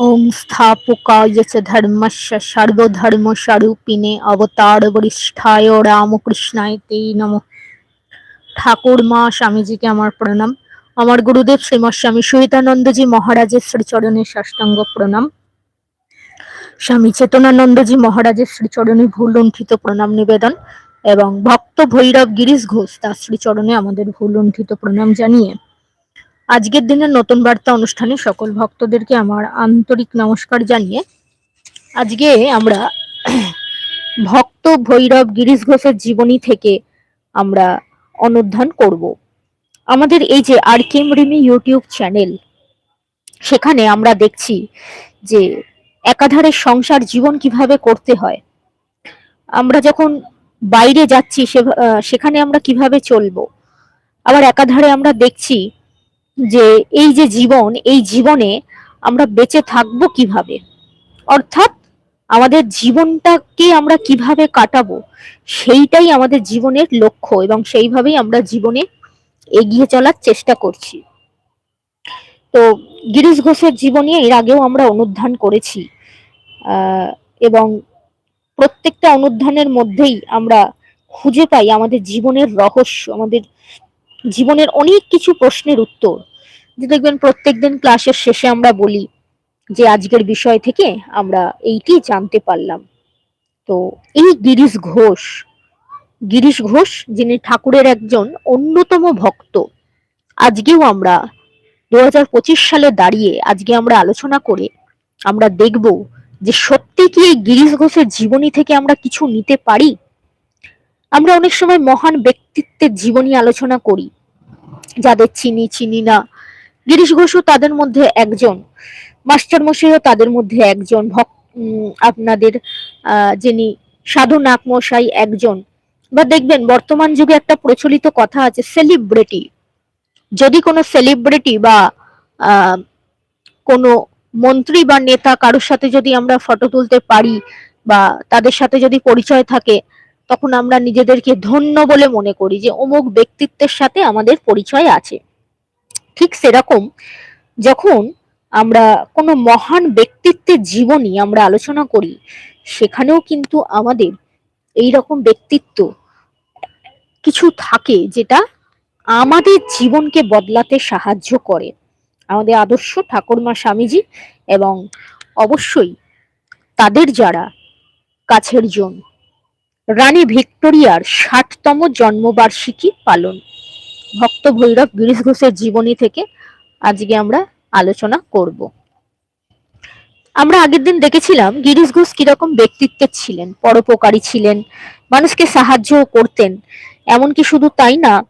ওম স্থাপকায় চ ধর্মস্য সর্বধর্ম স্বরূপিণে অবতার বরিষ্ঠায় রামকৃষ্ণায় তেই নম ঠাকুর মা স্বামীজিকে আমার প্রণাম। আমার গুরুদেব শ্রীমৎ স্বামী সুহিতানন্দজি মহারাজের শ্রীচরণে সাষ্টাঙ্গ প্রণাম। স্বামী চেতনানন্দজি মহারাজের শ্রীচরণে ভুল লুণ্ঠিত প্রণাম নিবেদন এবং ভক্ত ভৈরব গিরিশ ঘোষ তার শ্রীচরণে আমাদের ভুল লুণ্ঠিত প্রণাম জানিয়ে আজকের দিনের নতুন বার্তা অনুষ্ঠানে সকল ভক্তদেরকে আমার আন্তরিক নমস্কার জানিয়ে আজকে আমরা ভক্ত ভৈরব গিরিশ ঘোষের জীবনী থেকে আমরা অনুধান করব। আমাদের এই যে আর কেম রিমি ইউটিউব চ্যানেল, সেখানে আমরা দেখছি যে একাধারে সংসার জীবন কীভাবে করতে হয়। আমরা যখন বাইরে যাচ্ছি সেখানে আমরা কীভাবে চলবো? আবার একাধারে আমরা দেখছি যে এই যে জীবন, এই জীবনে আমরা বেঁচে থাকব কীভাবে? অর্থাৎ আমাদের জীবনটাকে আমরা কীভাবে কাটাবো, সেইটাই আমাদের জীবনের লক্ষ্য এবং সেইভাবেই আমরা জীবনে এগিয়ে চলার চেষ্টা করছি। তো গিরিশ ঘোষের জীবনী এর আগেও আমরা অনুধান করেছি এবং প্রত্যেকটা অনুধানের মধ্যেই আমরা খুঁজে পাই আমাদের জীবনের রহস্য, আমাদের জীবনের অনেক কিছু প্রশ্নের উত্তর। যে দেখবেন প্রত্যেকদিন ক্লাসের শেষে আমরা বলি যে আজকের বিষয় থেকে আমরা এইটি জানতে পারলাম। তো এই গিরিশ ঘোষ গিরিশ ঘোষ যিনি ঠাকুরের একজন অন্যতম ভক্ত, আজকেও আমরা দু সালে দাঁড়িয়ে আজকে আমরা আলোচনা করে আমরা দেখব যে সত্যি কি এই গিরিশ ঘোষের জীবনী থেকে আমরা কিছু নিতে পারি? আমরা অনেক সময় মহান ব্যক্তিত্বের জীবনী আলোচনা করি, যাদের চিনি চিনি না গিরিশ ঘোষও তাদের মধ্যে একজন। মাস্টার মশাইও তাদের মধ্যে একজন। ভক আপনাদের যিনি সাধু নাক মশাই একজন। বা দেখবেন, বর্তমান যুগে একটা প্রচলিত কথা আছে সেলিব্রিটি যদি কোনো সেলিব্রিটি বা কোনো মন্ত্রী বা নেতা কারোর সাথে যদি আমরা ফটো তুলতে পারি বা তাদের সাথে যদি পরিচয় থাকে, তখন আমরা নিজেদেরকে ধন্য বলে মনে করি যে অমুক ব্যক্তিত্বের সাথে আমাদের পরিচয় আছে। ঠিক সেরকম যখন আমরা কোনো মহান ব্যক্তিত্বের জীবনী আমরা আলোচনা করি, সেখানেও কিন্তু আমাদের এই রকম ব্যক্তিত্ব কিছু থাকে যেটা আমাদের জীবনকে বদলাতে সাহায্য করে। আমাদের আদর্শ ঠাকুরমা স্বামীজি এবং অবশ্যই তাদের যারা কাছের জন, রানী ভিক্টোরিয়ার ষাটতম জন্মবার্ষিকী পালন। ভক্ত ভৈরব গিরিশ ঘোষের জীবনী থেকে আজকে আমরা আলোচনা করব। আমরা আগের দিন দেখেছিলাম গিরিশ ঘোষ কীরকম ব্যক্তিত্বের ছিলেন, পরোপকারী ছিলেন, মানুষকে সাহায্য করতেন। এমনকি শুধু তাই না,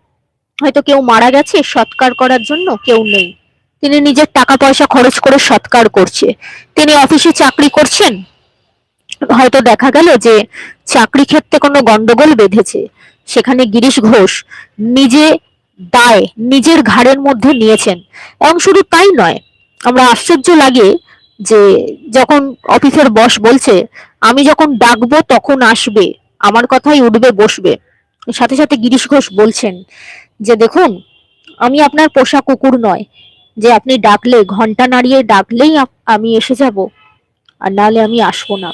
হয়তো কেউ মারা গেছে সৎকার করার জন্য কেউ নেই। তিনি নিজের টাকা পয়সা খরচ করে সৎকার করছে। তিনি অফিসে চাকরি করছেন। হয়তো দেখা গেল যে চাকরি ক্ষেত্রে কোনো গন্ডগোল বেঁধেছে। সেখানে গিরিশ ঘোষ নিজে দায় নিজের ঘাড়ের মধ্যে নিয়েছেন। এবং শুধু তাই নয়, আমরা আশ্চর্য লাগে যে যখন অফিসের বস বলছে, আমি যখন ডাকবো তখন আসবে, আমার কথাই উঠবে, বসবে। সাথে সাথে গিরিশ ঘোষ বলছেন যে, দেখুন, আমি আপনার পোষা কুকুর নয়। যে আপনি ডাকলে, ঘণ্টা নাড়িয়ে ডাকলেই আমি এসে যাব, আর নাহলে আমি আসব না।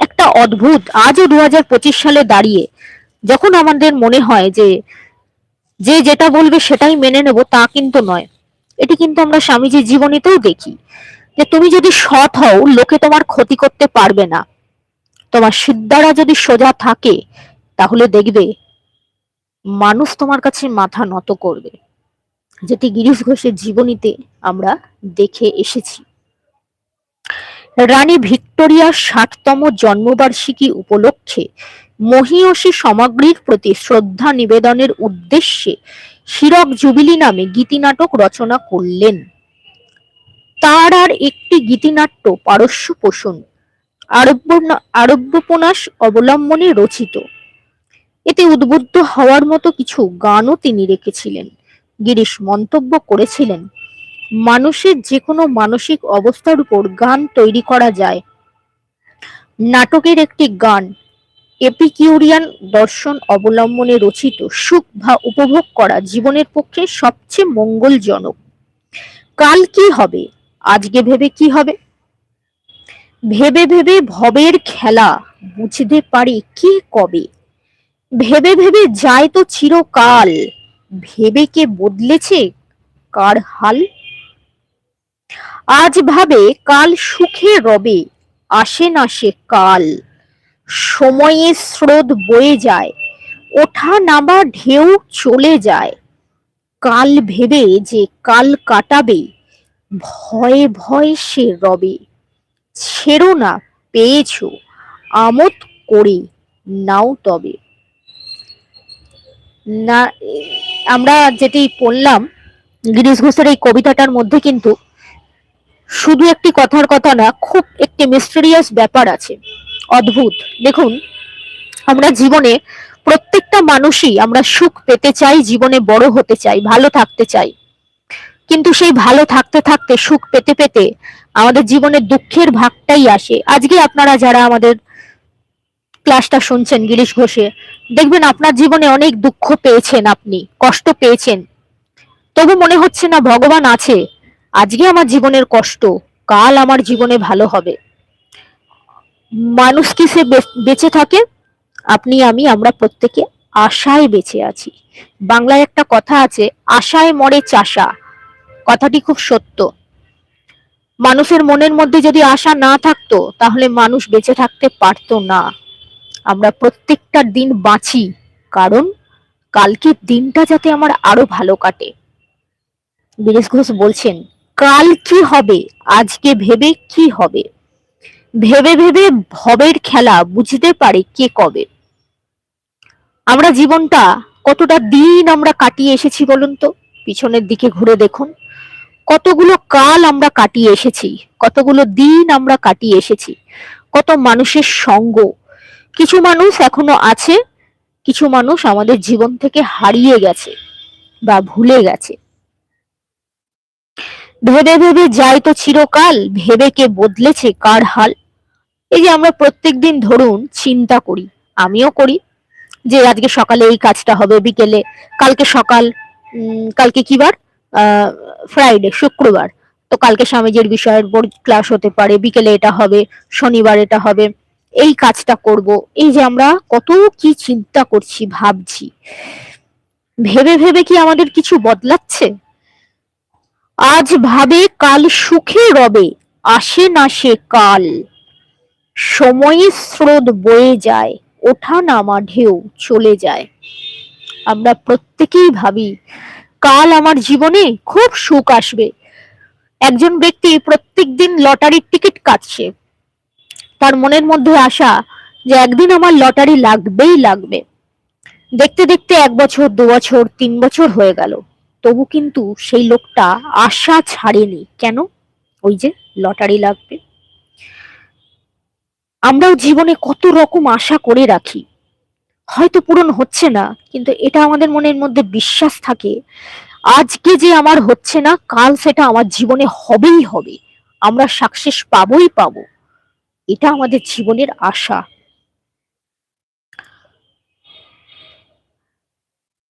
একটা অদ্ভুত, আজও দু হাজার পঁচিশ সালে দাঁড়িয়ে, যখন আমাদের মনে হয় যে যে যেটা বলবে সেটাই মেনে নেব, তা কিন্তু নয়। এটি কিন্তু আমরা স্বামীজির জীবনীতেও দেখি। যে তুমি যদি সৎ হও, লোকে তোমার ক্ষতি করতে পারবে না। তোমার সিদ্ধারা যদি সোজা থাকে, তাহলে দেখবে মানুষ তোমার কাছে মাথা নত করবে। যেটি গিরিশ ঘোষের জীবনীতে আমরা দেখে এসেছি। রানী ভিক্টোরিয়ার ষাটতম জন্মবার্ষিকী উপলক্ষে মহিয়সী সামগ্রীর প্রতি শ্রদ্ধা নিবেদনের উদ্দেশ্যে শিরক জুবিলি নামে গীতিনাটক রচনা করলেন। তার আর একটি গীতিনাট্য পারস্য পোষণ আরব্য আরব্যোপন্যাস অবলম্বনে রচিত। এতে উদ্বুদ্ধ হওয়ার মতো কিছু গানও তিনি রেখেছিলেন। গিরিশ মন্তব্য করেছিলেন, মানুষের যে কোনো মানসিক অবস্থার উপর গান তৈরি করা যায়। নাটকের একটি গান এপিকিউরিয়ান দর্শন অবলম্বনে রচিত সুখ বা উপভোগ করা জীবনের পক্ষে সবচেয়ে মঙ্গলজনক। কাল কি হবে? আজকে ভেবে কি হবে? ভেবে ভেবে ভবের খেলা বুঝতে পারে কে কবে? ভেবে ভেবে যায় তো চিরকাল। ভেবে কে বদলেছে? কার হাল? আজ ভাবে কাল সুখে রবে, আসে না সে কাল। সময়ে স্রোত বয়ে যায়, ওঠা নামা ঢেউ চলে যায়। কাল ভেবে যে কাল কাটাবে, ভয়ে ভয়ে সে রবে। ছেড়ো না, পেয়েছ, আমোদ করে নাও তবে। না, আমরা যেটি পড়লাম, গিরিশ ঘোষের এই কবিতাটার মধ্যে কিন্তু শুধু একটি কথার কথা না, খুব একটি মিস্টেরিয়াস ব্যাপার আছে। অদ্ভুত। দেখুন, আমরা জীবনে প্রত্যেকটা মানুষই আমরা সুখ পেতে চাই, জীবনে বড় হতে চাই, ভালো থাকতে চাই। কিন্তু সেই ভালো থাকতে থাকতে, সুখ পেতে পেতে আমাদের জীবনে দুঃখের ভাগটাই আসে। আজকে আপনারা যারা আমাদের ক্লাসটা শুনছেন, গিরিশ ঘোষে, দেখবেন আপনার জীবনে অনেক দুঃখ পেয়েছেন আপনি, কষ্ট পেয়েছেন। তবু মনে হচ্ছে না, ভগবান আছে। আজকে আমার জীবনের কষ্ট, কাল আমার জীবনে ভালো হবে। মানুষ কি সে বেঁচে থাকে? আপনি, আমি, আমরা প্রত্যেকে আশায় বেঁচে আছি। বাংলায় একটা কথা আছে, আশায় মরে চাষা। কথাটি খুব সত্য। মানুষের মনের মধ্যে যদি আশা না থাকতো, তাহলে মানুষ বেঁচে থাকতে পারতো না। আমরা প্রত্যেকটা দিন বাঁচি, কারণ কালকের দিনটা যাতে আমার আরও ভালো কাটে। বীরেশ ঘোষ বলছেন, কাল কি হবে? আজকে ভেবে কি হবে? ভেবে ভেবে ভবের খেলা বুঝতে পারে কে কবে? আমরা জীবনটা কতটা দিন আমরা কাটিয়ে এসেছি বলুন তো? পিছনের দিকে ঘুরে দেখুন। কতগুলো কাল আমরা কাটিয়ে এসেছি, কতগুলো দিন আমরা কাটিয়ে এসেছি, কত মানুষের সঙ্গ। কিছু মানুষ এখনও আছে, কিছু মানুষ আমাদের জীবন থেকে হারিয়ে গেছে বা ভুলে গেছে। ভেবে ভেবে যাই তো চিরকাল, ভেবে কে বদলেছে, কার হাল? এই যে আমরা প্রত্যেক দিন ধরুন চিন্তা করি, আমিও করি যে আজকে সকালে এই কাজটা হবে, বিকেলে, কালকে সকাল কালকে কি বার? ফ্রাইডে শুক্রবার। তো কালকে স্বামীজির বিষয়ের উপর ক্লাস হতে পারে, বিকেলে এটা হবে, শনিবার এটা হবে, এই কাজটা করব। এই যে আমরা কত কি চিন্তা করছি, ভাবছি। ভেবে ভেবে কি আমাদের কিছু বদলাচ্ছে? আজ ভাবে কাল সুখে রবে, আসে না সে কাল। সময়ে স্রোত বয়ে যায়, ওঠা নামা ঢেউ চলে যায়। আমরা প্রত্যেকেই ভাবি, কাল আমার জীবনে খুব সুখ আসবে। একজন ব্যক্তি প্রত্যেকদিন লটারির টিকিট কাটছে। তার মনের মধ্যে আশা যে একদিন আমার লটারি লাগবেই লাগবে। দেখতে দেখতে এক বছর, দু বছর, তিন বছর হয়ে গেল। তবু কিন্তু সেই লোকটা আশা ছাড়েনি। কেন? ওই যে লটারি লাগবে। আমরাও জীবনে কত রকম আশা করে রাখি। হয়তো পূরণ হচ্ছে না, কিন্তু এটা আমাদের মনের মধ্যে বিশ্বাস থাকে। আজকে যে আমার হচ্ছে না, কাল সেটা আমার জীবনে হবেই হবে। আমরা সাকসেস পাবোই পাবো। এটা আমাদের জীবনের আশা।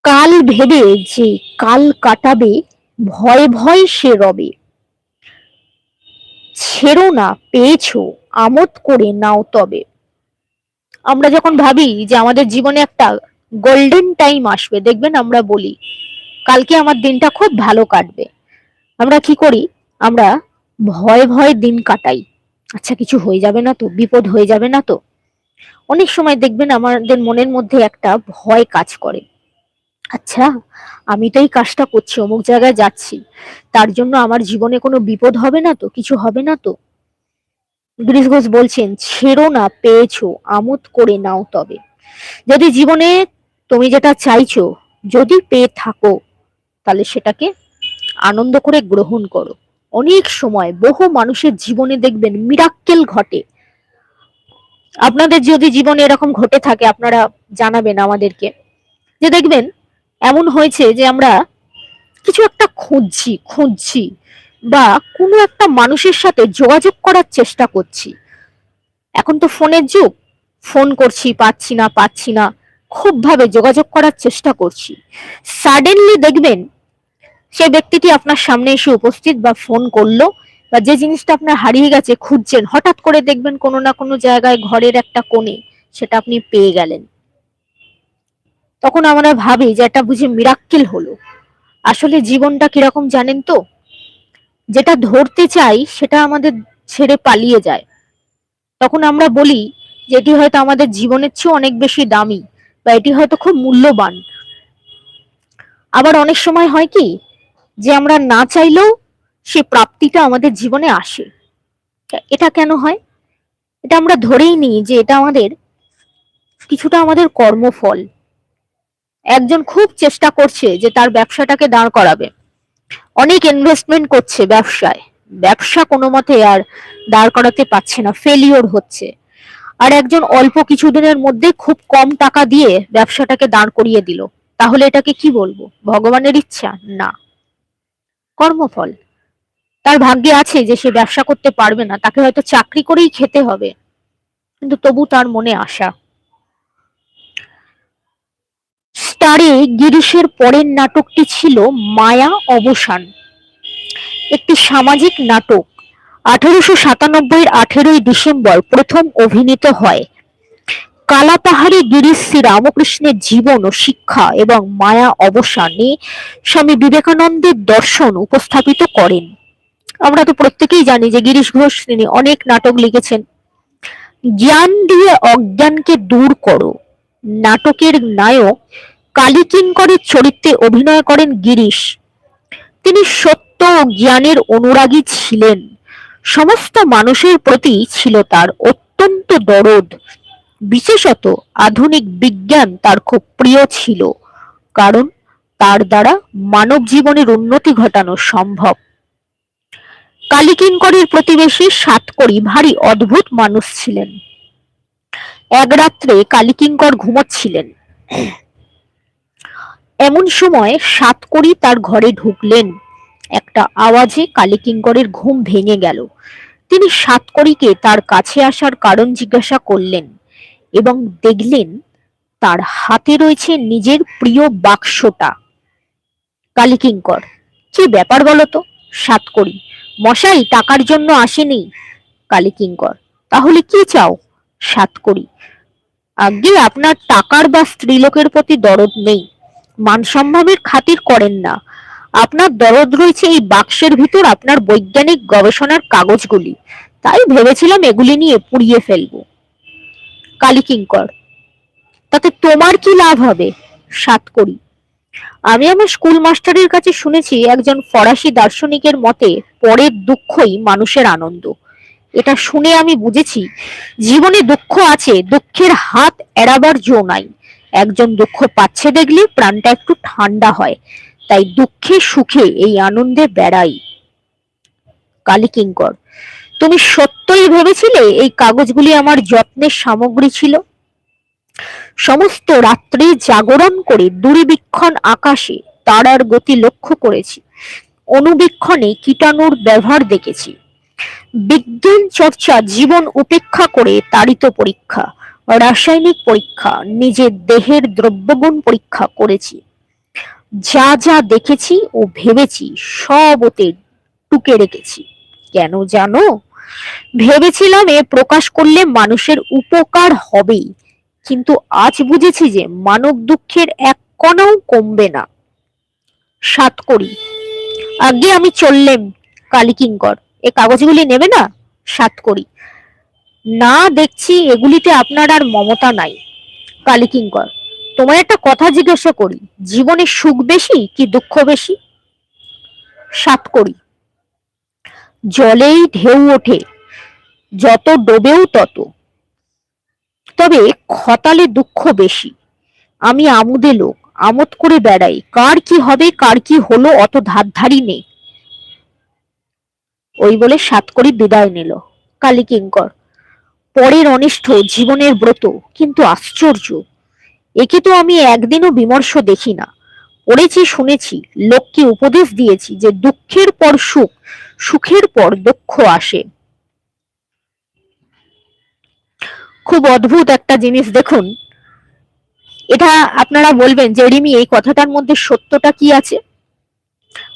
কাল ভেবে যে কাল কাটাবে, ভয় ভয় সে রবে। ছেড়ো না, পেয়েছ, আমোদ করে নাও তবে। আমরা যখন ভাবি যে আমাদের জীবনে একটা গোল্ডেন টাইম আসবে, দেখবেন আমরা বলি, কালকে আমার দিনটা খুব ভালো কাটবে। আমরা কি করি? আমরা ভয় ভয় দিন কাটাই। আচ্ছা কিছু হয়ে যাবে না তো? বিপদ হয়ে যাবে না তো? অনেক সময় দেখবেন আমাদের মনের মধ্যে একটা ভয় কাজ করে। আচ্ছা আমি তো এই কাজটা করছি, অমুক জায়গায় যাচ্ছি। তার জন্য আমার জীবনে কোনো বিপদ হবে না তো? কিছু হবে না তো? গিরিশ ঘোষ বলছেন, ছেড়ো না, পেয়েছ, আমোদ করে নাও তবে। যদি জীবনে তুমি যেটা চাইছো, যদি পেয়ে থাকো, তাহলে সেটাকে আনন্দ করে গ্রহণ করো। অনেক সময় বহু মানুষের জীবনে দেখবেন মিরাক্কেল ঘটে। আপনাদের যদি জীবনে এরকম ঘটে থাকে, আপনারা জানাবেন আমাদেরকে। যে দেখবেন এমন হয়েছে যে আমরা কিছু একটা খুঁজছি খুঁজছি বা কোনো একটা মানুষের সাথে যোগাযোগ করার চেষ্টা করছি। এখন তো ফোনের যুগ, ফোন করছি, পাচ্ছি না পাচ্ছি না খুব ভাবে যোগাযোগ করার চেষ্টা করছি। সাডেনলি দেখবেন সে ব্যক্তিটি আপনার সামনে এসে উপস্থিত বা ফোন করল বা যে জিনিসটা আপনার হারিয়ে গেছে, খুঁজছেন, হঠাৎ করে দেখবেন কোনো না কোনো জায়গায় ঘরের একটা কোণে সেটা আপনি পেয়ে গেলেন। তখন আমরা ভাবি যে এটা বুঝি মিরাক্কেল হলো। আসলে জীবনটা কীরকম জানেন তো? যেটা ধরতে চাই সেটা আমাদের ছেড়ে পালিয়ে যায়। তখন আমরা বলি যে এটি হয়তো আমাদের জীবনের চেয়ে অনেক বেশি দামি বা এটি হয়তো খুব মূল্যবান। আবার অনেক সময় হয় কি যে আমরা না চাইলেও সে প্রাপ্তিটা আমাদের জীবনে আসে। এটা কেন হয়? এটা আমরা ধরেই নিই যে এটা আমাদের, কিছুটা আমাদের কর্মফল। একজন খুব চেষ্টা করছে যে তার ব্যবসাটাকে দাঁড় করাবে। অনেক ইনভেস্টমেন্ট করছে ব্যবসায়। ব্যবসা কোনো মতে আর দাঁড় করাতে পারছে না ফেলিওর হচ্ছে। আর একজন অল্প কিছুদিনের মধ্যে খুব কম টাকা দিয়ে ব্যবসাটাকে দাঁড় করিয়ে দিল। তাহলে এটাকে কি বলব? ভগবানের ইচ্ছা? না। কর্মফল। তার ভাগ্যে আছে যে সে ব্যবসা করতে পারবে না, তাকে হয়তো চাকরি করেই খেতে হবে। কিন্তু তবু তার মনে আশা। স্টারে গিরিশের পরের নাটকটি ছিল মায়া অবসান। একটি সামাজিক নাটক। আঠারোশো সাতানব্বই আঠেরোই ডিসেম্বর প্রথম অভিনীত হয়। কালাপাহাড়ি গিরিশ শ্রী রামকৃষ্ণের জীবন ও শিক্ষা এবং মায়া অবসানে স্বামী বিবেকানন্দের দর্শন উপস্থাপিত করেন। আমরা তো প্রত্যেকেই জানি যে গিরিশ ঘোষ, তিনি অনেক নাটক লিখেছেন। জ্ঞান দিয়ে অজ্ঞানকে দূর করো। নাটকের নায়ক কালিকিঙ্করের চরিত্রে অভিনয় করেন গিরিশ। তিনি সত্য ও জ্ঞানের অনুরাগী ছিলেন। সমস্ত মানুষের প্রতি ছিল তার অত্যন্ত দরদ। বিশেষত আধুনিক বিজ্ঞান তার খুব প্রিয় ছিল, কারণ তার দ্বারা মানব জীবনের উন্নতি ঘটানো সম্ভব। কালিকিঙ্করের প্রতিবেশী সাতকড়ি ভারী অদ্ভুত মানুষ ছিলেন। এক রাত্রে কালিকিঙ্কর ঘুমোচ্ছিলেন। এমন সময় সাতকড়ি তার ঘরে ঢুকলেন। একটা আওয়াজে কালীকিঙ্করের ঘুম ভেঙে গেল। তিনি সাতকড়িকে তার কাছে আসার কারণ জিজ্ঞাসা করলেন এবং দেখলেন তার হাতে রয়েছে নিজের প্রিয় বাক্সটা। কালীকিঙ্কর, কি ব্যাপার বলতো? সাতকড়ি মশাই টাকার জন্য আসেনি। কালীকিঙ্কর, তাহলে কি চাও? সাতকড়ি আগে আপনার টাকার বা স্ত্রীলোকের প্রতি দরদ নেই। মান সম্মানের খাতির করেন না। আপনার দরদ রয়েছে এই বাক্সের ভিতর, আপনার বৈজ্ঞানিক গবেষণার কাগজগুলি। তাই ভেবেছিলাম এগুলি নিয়ে পুড়িয়ে ফেলব। কালীকিঙ্কর তাতে তোমার কি লাভ হবে? সাত করি। আমি আমার স্কুল মাস্টারের কাছে শুনেছি একজন ফরাসি দার্শনিকের মতে, পরের দুঃখই মানুষের আনন্দ। এটা শুনে আমি বুঝেছি, জীবনে দুঃখ আছে, দুঃখের হাত এড়াবার জো নাই। একজন দুঃখ পাচ্ছে দেখলে প্রাণটা একটু ঠান্ডা হয়। তাই দুঃখে সুখে এই আনন্দে বেড়াই। কালীকিঙ্কর তুমি সত্যই ভেবেছিলে এই কাগজগুলি আমার যত্নের সামগ্রী ছিল? সমস্ত রাত্রি জাগরণ করে দূরবীক্ষণ আকাশে তারার গতি লক্ষ্য করেছি। অনুবীক্ষণে কীটাণুর ব্যবহার দেখেছি। বিজ্ঞান চর্চা জীবন উপেক্ষা করে তাড়িত পরীক্ষা। রাসায়নিক পরীক্ষা, নিজের দেহের দ্রব্যগুণ পরীক্ষা করেছি। যা যা দেখেছি ও ভেবেছি সব ওতে টুকে রেখেছি। কেন জানো? ভেবেছিলাম এ প্রকাশ করলে মানুষের উপকার হবেই, কিন্তু আজ বুঝেছি যে মানব দুঃখের এক কণাও কমবে না। সাত করি। আগে আমি চললেম, কালিকিঙ্কর। এ কাগজগুলি নেবে না? সাত করি। না দেখছি এগুলিতে আপনার আর মমতা নাই, কালিকিঙ্কর। তোমার একটা কথা জিজ্ঞাসা করি, জীবনে সুখ বেশি কি দুঃখ বেশি? সাত করি। জলেই ঢেউ ওঠে, যত ডোবেও তত। তবে খতালে দুঃখ বেশি, আমি আমুদে লোক, আমোদ করে বেড়াই, কার কি হবে, কার কি হলো, অত ধারধারি নেই। ওই বলে সাত করি বিদায় নিল, কালিকিঙ্কর। পরের অনিষ্ঠ জীবনের ব্রত, কিন্তু আশ্চর্য। একে তো আমি একদিনও বিমর্ষ দেখি না। পড়েছি, শুনেছি, লোককে উপদেশ দিয়েছি যে দুঃখের পর সুখ, সুখের পর দুঃখ আসে। খুব অদ্ভুত একটা জিনিস দেখুন। এটা আপনারা বলবেন যে, রিমি, এই কথাটার মধ্যে সত্যটা কি আছে?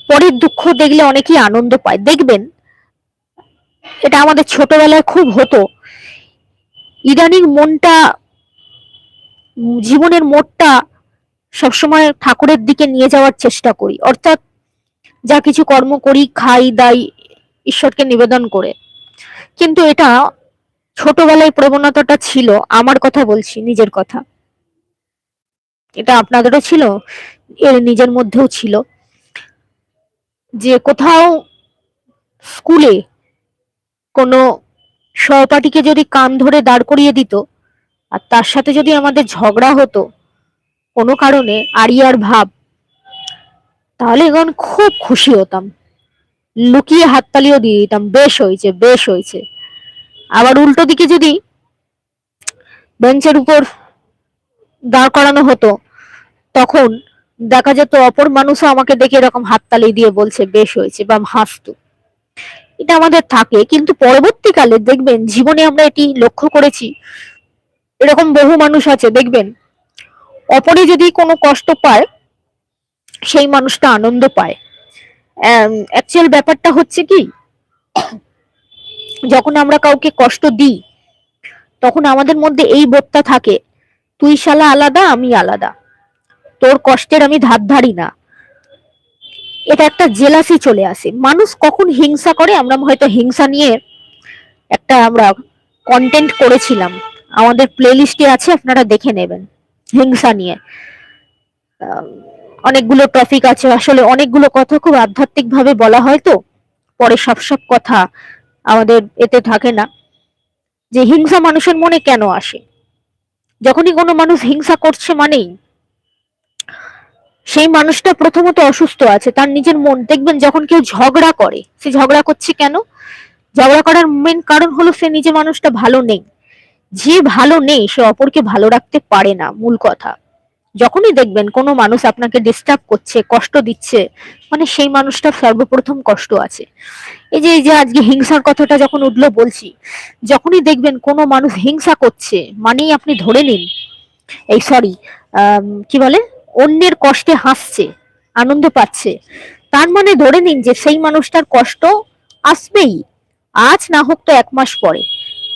পরের দুঃখ দেখলে অনেকেই আনন্দ পায়। দেখবেন, এটা আমাদের ছোটবেলায় খুব হতো। ইদানিং মনটা, জীবনের মোড়টা সবসময় ঠাকুরের দিকে নিয়ে যাওয়ার চেষ্টা করি। অর্থাৎ যা কিছু কর্ম করি, খাই, দাই, ঈশ্বরকে নিবেদন করে। কিন্তু এটা ছোটবেলায় প্রবণতাটা ছিল, আমার কথা বলছি, নিজের কথা। এটা আপনাদেরও ছিল, এর নিজের মধ্যেও ছিল। যে কোথাও স্কুলে কোনো সহপাঠীকে যদি কান ধরে দাঁড় করিয়ে দিত, আর তার সাথে যদি আমাদের ঝগড়া হতো, কোনো কারণে আরিয়ার ভাব, তাহলে এখন খুব খুশি হতাম। লুকিয়ে হাততালিও দিয়ে দিতাম, বেশ হয়েছে বেশ হয়েছে। আবার উল্টো দিকে যদি বেঞ্চের উপর দাঁড় করানো হতো, তখন দেখা যেত অপর মানুষও আমাকে দেখে এরকম হাততালি দিয়ে বলছে, বেশ হয়েছে বা হাসতো এটা আমাদের থাকে, কিন্তু পরবর্তীকালে দেখবেন জীবনে আমরা এটি লক্ষ্য করেছি। এরকম বহু মানুষ আছে, দেখবেন। অপরে যদি কোনো কষ্ট পায়, সেই মানুষটা আনন্দ পায়। অ্যাকচুয়াল ব্যাপারটা হচ্ছে কি, যখন আমরা কাউকে কষ্ট দিই, তখন আমাদের মধ্যে এই বোধটা থাকে, তুই শালা আলাদা, আমি আলাদা। তোর কষ্টের আমি ধার ধারি না। এটা একটা জেলাসি চলে আসে। মানুষ কখন হিংসা করে? আমরা হয়তো হিংসা নিয়ে একটা আমরা কন্টেন্ট করেছিলাম। আমাদের প্লেলিস্টে আছে, আপনারা দেখে নেবেন। হিংসা নিয়ে। অনেকগুলো টপিক আছে। আসলে অনেকগুলো কথা খুব আধ্যাত্মিক ভাবে বলা হয় তো। পরে সব সব কথা আমাদের এতে থাকে না। যে হিংসা মানুষের মনে কেন আসে? যখনই কোনো মানুষ হিংসা করছে মানেই সেই মানুষটা প্রথমত অসুস্থ আছে, তার নিজের মন। দেখবেন যখন কেউ ঝগড়া করে, সে ঝগড়া করছে কেন? ঝগড়া করার মেন কারণ হলো সে নিজে মানুষটা ভালো নেই। যে ভালো নেই, সে অপরকে ভালো রাখতে পারে না, মূল কথা। যখনই দেখবেন কোনো মানুষ আপনাকে ডিস্টার্ব করছে, কষ্ট দিচ্ছে মানে সেই মানুষটার সর্বপ্রথম কষ্ট আছে। এই যে এই যে আজকে হিংসার কথাটা যখন উঠল বলছি, যখনই দেখবেন কোনো মানুষ হিংসা করছে, মানেই আপনি ধরে নিন, এই সরি কি বলে? অন্যের কষ্টে হাসছে, আনন্দ পাচ্ছে। তার মানে ধরে নিন যে সেই মানুষটার কষ্ট আসবেই। আজ না হোক তো এক মাস পরে।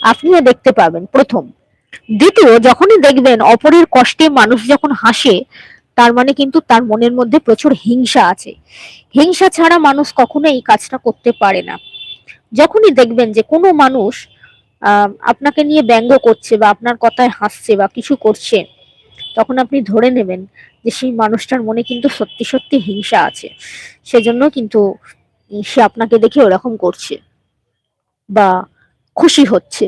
আপনিও দেখতে পাবেন। প্রথম। দ্বিতীয়, যখনই দেখবেন অপরের কষ্টে মানুষ যখন হাসে, তার মানে কিন্তু তার মনের মধ্যে প্রচুর হিংসা আছে। হিংসা ছাড়া মানুষ কখনো এই কাজটা করতে পারে না। যখনই দেখবেন যে কোনো মানুষ আপনাকে নিয়ে ব্যঙ্গ করছে বা আপনার কথায় হাসছে বা কিছু করছে তখন আপনি ধরে নেবেন যে সেই মানুষটার মনে কিন্তু সত্যি সত্যি হিংসা আছে। সেজন্য কিন্তু সে আপনাকে দেখে ওরকম করছে বা খুশি হচ্ছে।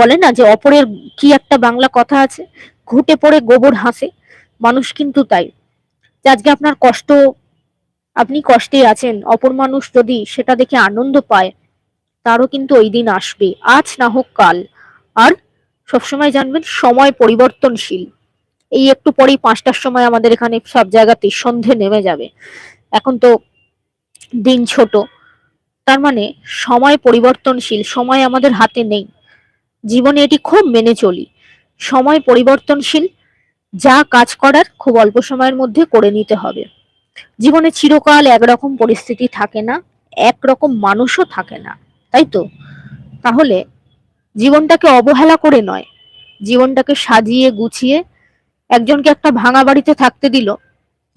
বলে না যে অপরের কি একটা বাংলা কথা আছে, ঘুটে পড়ে গোবর হাসে। মানুষ কিন্তু তাই। আজকে আপনার কষ্ট, আপনি কষ্টে আছেন, অপর মানুষ যদি সেটা দেখে আনন্দ পায়, তারও কিন্তু ওই দিন আসবে। আজ না হোক কাল। আর সবসময় জানবেন, সময় পরিবর্তনশীল। এই একটু পরেই পাঁচটার সময় আমাদের এখানে সব জায়গাতে সন্ধে নেমে যাবে। এখন তো দিন ছোট। তার মানে সময় পরিবর্তনশীল, সময় আমাদের হাতে নেই। জীবনে এটি খুব মেনে চলি। সময় পরিবর্তনশীল, যা কাজ করার খুব অল্প সময়ের মধ্যে করে নিতে হবে। জীবনে চিরকাল একরকম পরিস্থিতি থাকে না, একরকম মানুষও থাকে না, তাই তো? তাহলে জীবনটাকে অবহেলা করে নয়, জীবনটাকে সাজিয়ে গুছিয়ে একজনকে একটা ভাঙা বাড়িতে থাকতে দিল।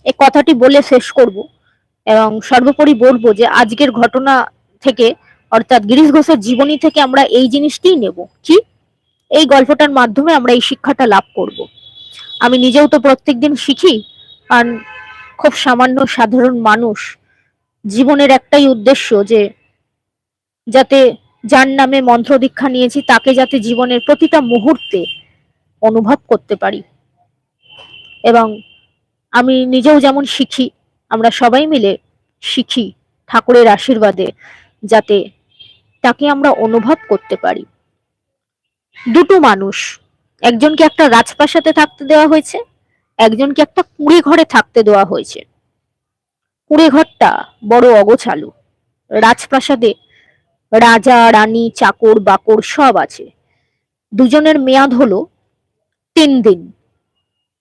এই কথাটি বলে শেষ করব এবং সর্বোপরি বলব যে আজকের ঘটনা থেকে, অর্থাৎ গিরিশ ঘোষের জীবনী থেকে আমরা এই জিনিসটিই নেব। কি? এই গল্পটার মাধ্যমে আমরা এই শিক্ষাটা লাভ করব। আমি নিজেও তো প্রত্যেকদিন শিখি আর খুব সামান্য সাধারণ মানুষ জীবনের একটাই উদ্দেশ্য যে যাতে যার নামে মন্ত্র দীক্ষা নিয়েছি, তাকে যাতে জীবনের প্রতিটা মুহূর্তে অনুভব করতে পারি। এবং আমি নিজেও যেমন শিখি, আমরা সবাই মিলে শিখি ঠাকুরের আশীর্বাদে যাতে তাকে আমরা অনুভব করতে পারি। দুটো মানুষ, একজনকে একটা রাজপ্রাসাদে থাকতে দেওয়া হয়েছে, একজনকে একটা কুঁড়ে ঘরে থাকতে দেওয়া হয়েছে। কুঁড়ে ঘরটা বড় অগোছালো, রাজপ্রাসাদে রাজা, রানী, চাকর, বাকর সব আছে। দুজনের মেয়াদ হলো তিন দিন।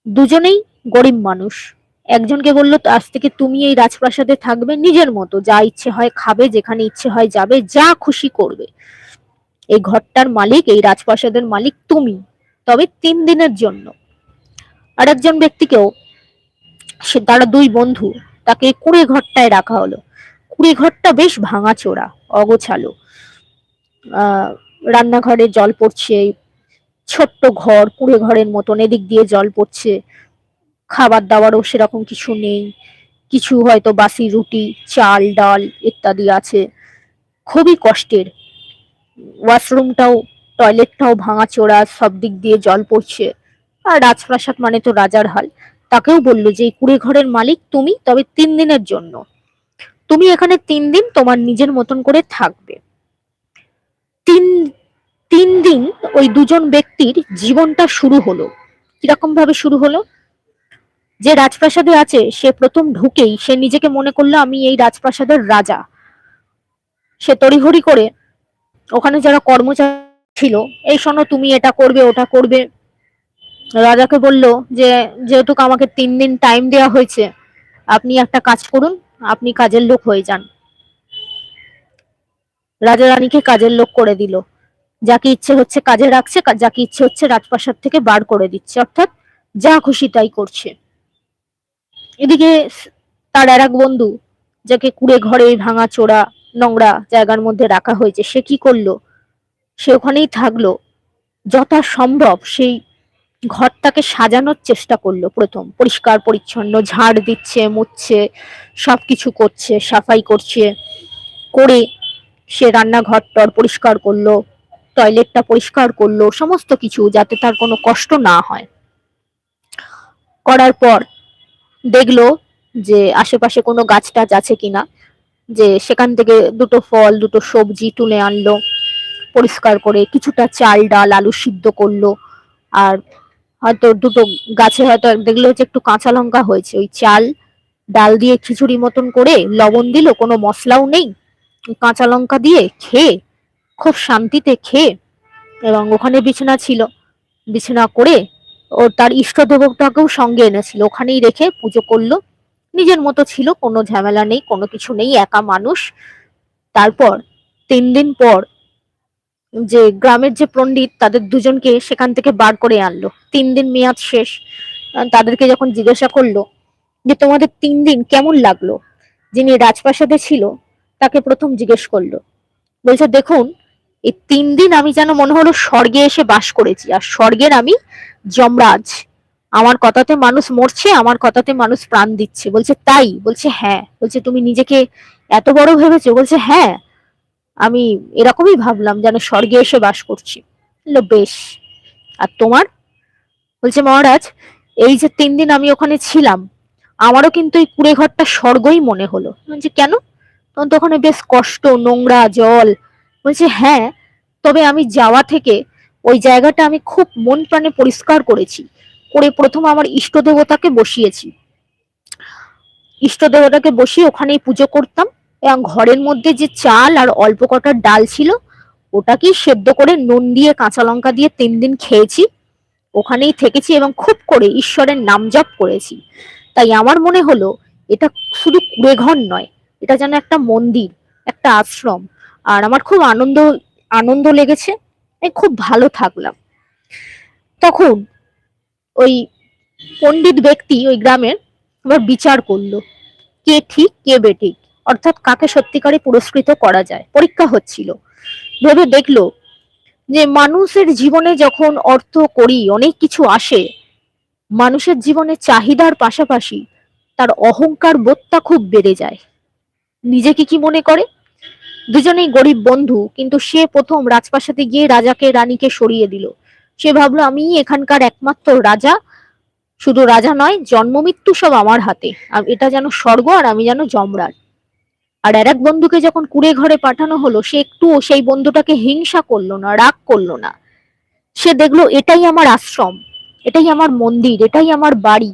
দুজনেই গরিব মানুষ। একজনকে বলল, আজ থেকে তুমি এই রাজপ্রাসাদে থাকবে, নিজের মতো। যা ইচ্ছে হয় খাবে, যেখানে ইচ্ছে হয় যাবে, যা খুশি করবে। এই ঘরটার মালিক, এই রাজপ্রাসাদের মালিক তুমি। তবে তিন দিনের জন্য। আর একজন ব্যক্তিকেও, সে তারা দুই বন্ধু, তাকে কুড়ে ঘরটায় রাখা হলো। কুড়ে ঘরটা বেশ ভাঙাচোরা, অগোছালো। আহ, রান্নাঘরে জল পড়ছে ছোট্ট ঘর কুড়ে ঘরের মতন, এদিক দিয়ে জল পড়ছে। খাবার দাবারও সেরকম কিছু নেই। কিছু হয়তো বাসি রুটি, চাল, ডাল ইত্যাদি আছে। খুবই কষ্টের। ওয়াশরুমটাও, টয়লেটটাও ভাঙাচোরা সব দিক দিয়ে জল পড়ছে। আর রাজপ্রাসাদ মানে তো রাজার হাল। তাকেও বলল যে, এই কুড়ে ঘরের মালিক তুমি, তবে তিন দিনের জন্য। তুমি এখানে তিন দিন তোমার নিজের মতন করে থাকবে। তিন তিন দিন ওই দুজন ব্যক্তির জীবনটা শুরু হলো। কীরকম ভাবে শুরু হলো? যে রাজপ্রাসাদে আছে, সে প্রথম ঢুকেই সে নিজেকে মনে করল, আমি এই রাজপ্রাসাদের রাজা। সে তড়িঘড়ি করে, ওখানে যারা কর্মচারী ছিল, এই শোনো, তুমি এটা করবে, ওটা করবে। রাজাকে বলল, যে, যেহেতু আমাকে তিন দিন টাইম দেওয়া হয়েছে, আপনি একটা কাজ করুন, আপনি কাজের লোক হয়ে যান। রাজা রানীকে কাজের লোক করে দিল। যাকে ইচ্ছে হচ্ছে কাজে রাখছে যাকে ইচ্ছে হচ্ছে রাজপ্রাসাদ থেকে বার করে দিচ্ছে। অর্থাৎ যা খুশি তাই করছে। এদিকে তার আর এক বন্ধু, যাকে কুড়ে ঘরে ভাঙা চোরা নোংরা জায়গার মধ্যে রাখা হয়েছে, সে কি করল? সে ওখানেই থাকল। যথা সম্ভব সেই ঘরটাকে সাজানোর চেষ্টা করল প্রথম। পরিষ্কার, পরিচ্ছন্ন, ঝাড় দিচ্ছে, মুছছে, সবকিছু করছে, সাফাই করছে। করে সে রান্নাঘর টর পরিষ্কার করল। টয়লেটটা পরিষ্কার করল, সমস্ত কিছু যাতে তার কোনো কষ্ট না হয়। করার পর দেখল যে আশেপাশে কোনো গাছ টাছ আছে কিনা, যে সেখান থেকে দুটো ফল, দুটো সবজি তুলে আনলো, পরিষ্কার করে কিছুটা চাল, ডাল, আলু সিদ্ধ করল, আর হয়তো দুটো গাছে হয়তো দেখল যে একটু কাঁচা লঙ্কা হয়েছে, ওই চাল, ডাল দিয়ে খিচুড়ি মতন করে লবণ দিল, কোনো মশলাও নেই, কাঁচা লঙ্কা দিয়ে খেয়ে খুব শান্তিতে খেয়ে এবং ওখানে বিছানা ছিল। বিছানা করে ও তার ইষ্ট দেবতাকেও সঙ্গে এনেছিল। ওখানেই রেখে পুজো করল। নিজের মতো ছিল, কোনো ঝামেলা নেই, কোনো কিছু নেই, একা মানুষ। তারপর তিন দিন পর যে গ্রামের যে পণ্ডিত, তাদের দুজনকে সেখান থেকে বার করে আনলো। তিন দিন মেয়াদ শেষ। তাদেরকে যখন জিজ্ঞাসা করল যে, তোমাদের তিন দিন কেমন লাগল? যিনি রাজপ্রাসাদে ছিল, তাকে প্রথম জিজ্ঞেস করল। বলছে, দেখুন এই তিন দিন আমি যেন মনে হলো স্বর্গে এসে বাস করেছি। আর স্বর্গের আমি যমরাজ। আমার কথাতে মানুষ মরছে, আমার কথাতে মানুষ প্রাণ দিচ্ছে। বলছে, তাই? বলছে হ্যাঁ। বলছে, তুমি নিজেকে এত বড় ভেবেছো? বলছে হ্যাঁ। আমি এরকমই ভাবলাম যেন স্বর্গে এসে বাস করছি। বেশ। আর তোমার? বলছে, মহারাজ, এই যে তিন দিন আমি ওখানে ছিলাম, আমারও কিন্তু এই কুড়ে ঘরটা স্বর্গই মনে হলো। বলছে, কেন? তখন তো ওখানে বেশ কষ্ট, নোংরা জল বলছে হ্যাঁ তবে আমি যাওয়া থেকে ওই জায়গাটা আমি খুব মন প্রাণে পরিষ্কার করেছি। করে প্রথম আমার ইষ্ট দেবতাকে বসিয়েছি। ইষ্ট দেবতাকে বসিয়ে ওখানেই পুজো করতাম। এবং ঘরের মধ্যে যে চাল আর অল্প কটার ডাল ছিল, ওটাকেই সেদ্ধ করে নুন দিয়ে, কাঁচা লঙ্কা দিয়ে তিন দিন খেয়েছি। ওখানেই থেকেছি এবং খুব করে ঈশ্বরের নাম জপ করেছি। তাই আমার মনে হলো, এটা শুধু কুড়ে ঘর নয়, এটা যেন একটা মন্দির, একটা আশ্রম। আর আমার খুব আনন্দ আনন্দ লেগেছে। আমি খুব ভালো থাকলাম। তখন ওই পণ্ডিত ব্যক্তি ওই গ্রামের আবার বিচার করল, কে ঠিক, কে বেঠিক। অর্থাৎ কাকে সত্যিকারে পুরস্কৃত করা যায়। পরীক্ষা হচ্ছিল। ভেবে দেখল যে মানুষের জীবনে যখন অর্থ করি, অনেক কিছু আসে, মানুষের জীবনে চাহিদার পাশাপাশি তার অহংকার বোধটা খুব বেড়ে যায়। নিজেকে কি মনে করে? দুজনেই গরিব বন্ধু, কিন্তু সে প্রথম রাজপ্রাসাদে গিয়ে রাজাকে, রানীকে সরিয়ে দিল। সে ভাবলো আমি এখানকার একমাত্র রাজা। শুধু রাজা নয় জন্ম মৃত্যু সব আমার হাতে। এটা যেন স্বর্গ আর আমি যেন যমরাজ আর আর এক বন্ধুকে যখন কুড়ে ঘরে পাঠানো হলো, সে একটুও সেই বন্ধুটাকে হিংসা করল না, রাগ করল না। সে দেখল, এটাই আমার আশ্রম, এটাই আমার মন্দির, এটাই আমার বাড়ি।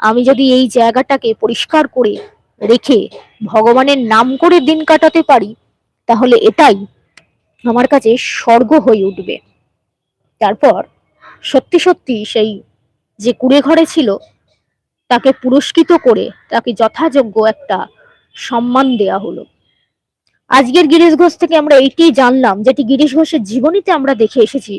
আমি যদি এই জায়গাটাকে পরিষ্কার করে রেখে ভগবানের নাম করে দিন কাটাতে পারি তাহলে এটাই আমার কাছে স্বর্গ হয়ে উঠবে। তারপর সত্যি সত্যি সেই যে কুড়ে ঘরে ছিল, তাকে পুরস্কৃত করে তাকে যথাযোগ্য একটা সম্মান দেয়া হলো। আজকের গিরিশ ঘোষ থেকে আমরা এইটি জানলাম যেটি গিরিশ ঘোষের জীবনীতে আমরা দেখে এসেছি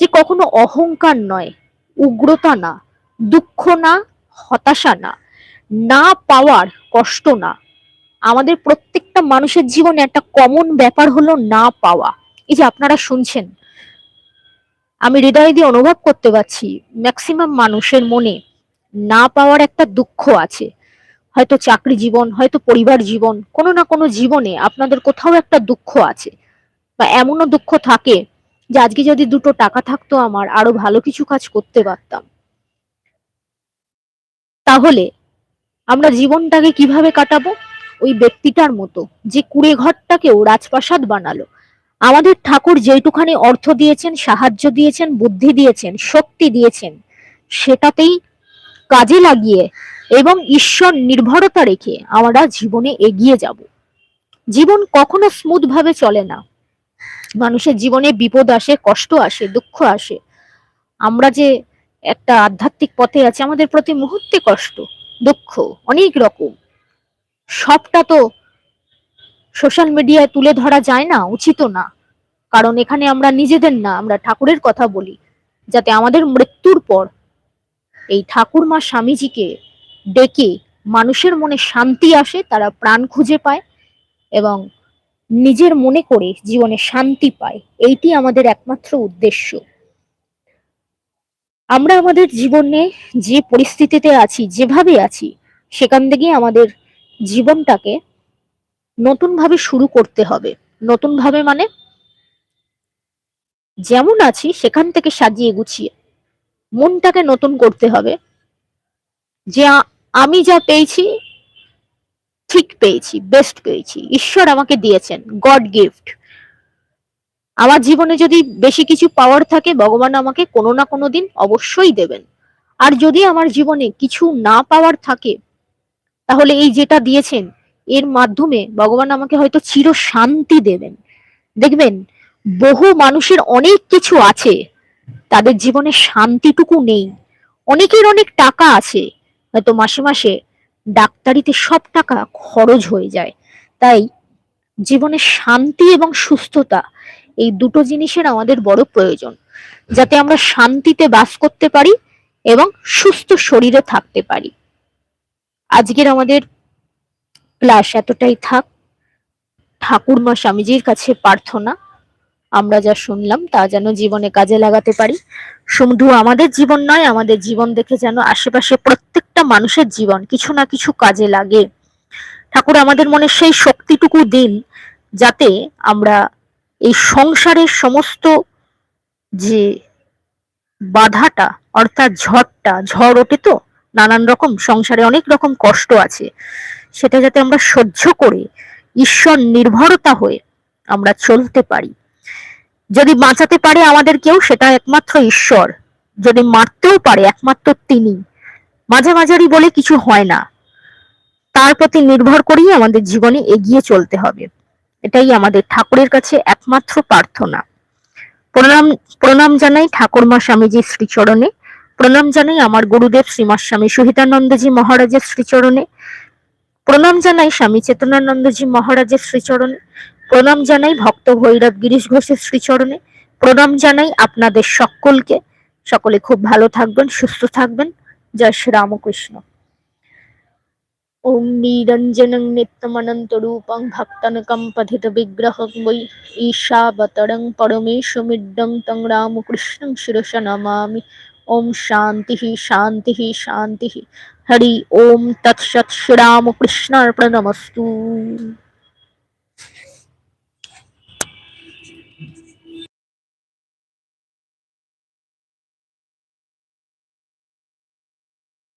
যে কখনো অহংকার নয়, উগ্রতা না, দুঃখ না, হতাশা না না পাওয়ার কষ্ট না। আমাদের প্রত্যেকটা মানুষের জীবনে একটা কমন ব্যাপার হলো না পাওয়া। এই যে আপনারা শুনছেন, আমি হৃদয় দিয়ে অনুভব করতে পারছি ম্যাক্সিমাম মানুষের মনে না পাওয়ার একটা দুঃখ আছে। হয়তো চাকরি জীবন, হয়তো পরিবার জীবন, কোনো না কোনো জীবনে আপনাদের কোথাও একটা দুঃখ আছে। বা এমনও দুঃখ থাকে যে আজকে যদি দুটো টাকা থাকতো আমার, আরও ভালো কিছু কাজ করতে পারতাম। তাহলে আমরা জীবনটাকে কীভাবে কাটাবো? ওই ব্যক্তিটার মতো যে কুড়ে ঘরটাকেও রাজপ্রাসাদ বানালো। আমাদের ঠাকুর যেটুখানি অর্থ দিয়েছেন, সাহায্য দিয়েছেন, বুদ্ধি দিয়েছেন, শক্তি দিয়েছেন, সেটাতেই কাজে লাগিয়ে এবং ঈশ্বর নির্ভরতা রেখে আমরা জীবনে এগিয়ে যাব। জীবন কখনো স্মুথ ভাবে চলে না। মানুষের জীবনে বিপদ আসে, কষ্ট আসে, দুঃখ আসে। আমরা যে একটা আধ্যাত্মিক পথে আছি, আমাদের প্রতি মুহূর্তে কষ্ট, দুঃখ, অনেক রকম। সবটা তো সোশ্যাল মিডিয়ায় তুলে ধরা যায় না উচিত না। কারণ এখানে আমরা নিজেদের না, আমরা ঠাকুরের কথা বলি, যাতে আমাদের মৃত্যুর পর এই ঠাকুর মা স্বামীজিকে ডেকে মানুষের মনে শান্তি আসে, তারা প্রাণ খুঁজে পায় এবং নিজের মনে করে জীবনে শান্তি পায়। এইটি আমাদের একমাত্র উদ্দেশ্য। আমরা আমাদের জীবনে যে পরিস্থিতিতে আছি, যেভাবে আছি, সেখান থেকে আমাদের জীবনটাকে নতুন ভাবে শুরু করতে হবে। নতুন ভাবে মানে যেমন আছি সেখান থেকে সাজিয়ে গুছিয়ে। মনটাকে নতুন করতে হবে। যে আমি যা পেয়েছি, ঠিক পেয়েছি বেস্ট পেয়েছি। ঈশ্বর আমাকে দিয়েছেন গড গিফট আমার জীবনে যদি বেশি কিছু পাওয়ার থাকে, ভগবান আমাকে কোনো না কোনো দিন অবশ্যই দেবেন। আর যদি আমার জীবনে কিছু না পাওয়ার থাকে তাহলে এই যেটা দিয়েছেন, এর মাধ্যমে ভগবান আমাকে হয়তো চির শান্তি দেবেন। দেখবেন, বহু মানুষের অনেক কিছু আছে, তাদের জীবনে শান্তিটুকু নেই। অনেকের অনেক টাকা আছে, হয়তো মাসে মাসে ডাক্তারিতে সব টাকা খরচ হয়ে যায়। তাই জীবনে শান্তি এবং সুস্থতা, এই দুটো জিনিসের আমাদের বড় প্রয়োজন। যাতে আমরা শান্তিতে বাস করতে পারি এবং সুস্থ শরীরে থাকতে পারি। আজকের আমাদের ক্লাস এতটাই থাক। ঠাকুরমা স্বামীজির কাছে প্রার্থনা। আমরা যা শুনলাম তা যেন জীবনে কাজে লাগাতে পারি। শুধু আমাদের জীবন নয়, আমাদের জীবন দেখে যেন আশেপাশে প্রত্যেকটা মানুষের জীবন কিছু না কিছু কাজে লাগে। ঠাকুর, আমাদের মনে সেই শক্তিটুকু দিন যাতে আমরা এই সংসারের সমস্ত যে বাধাটা, অর্থাৎ ঝড়টা, ঝড় ওঠে তো নানান রকম, সংসারে অনেক রকম কষ্ট আছে। সেটা যাতে আমরা সহ্য করে, ঈশ্বর নির্ভরতা হয়ে আমরা চলতে পারি। যদি বাঁচাতে পারে আমাদের কেউ, সেটা একমাত্র ঈশ্বর। যদি মারতেও পারে, একমাত্র তিনি। মাঝে মাঝামাঝারি বলে কিছু হয় না। তার প্রতি নির্ভর করেই আমাদের জীবনে এগিয়ে চলতে হবে। এটাই আমাদের ঠাকুরের কাছে একমাত্র প্রার্থনা। প্রণাম প্রণাম জানাই ঠাকুরমা স্বামীজির শ্রীচরণে। প্রণাম জানাই আমার গুরুদেব শ্রীমা স্বামী সহিতানন্দজি মহারাজের শ্রীচরণে। প্রণাম জানাই স্বামী চেতনানন্দজি মহারাজের শ্রীচরণে। প্রণাম জানাই ভক্ত ভৈরব গিরিশ ঘোষের শ্রীচরণে। প্রণাম জানাই আপনাদের সকলকে। সকলে খুব ভালো থাকবেন, সুস্থ থাকবেন। জয় শ্রী রামকৃষ্ণ। ওম নিরঞ্জনং নিত্যমনন্তরূপং ভক্তনকম পথিত বিগ্রহং বৈ ঈশাবতরং পরমেশমিড্ডং তং রামকৃষ্ণং শিরস নমামি। ওম শান্তি শান্তি শান্তি হরি ওম তৎসৎ শ্রীরামকৃষ্ণার্পণমস্তু।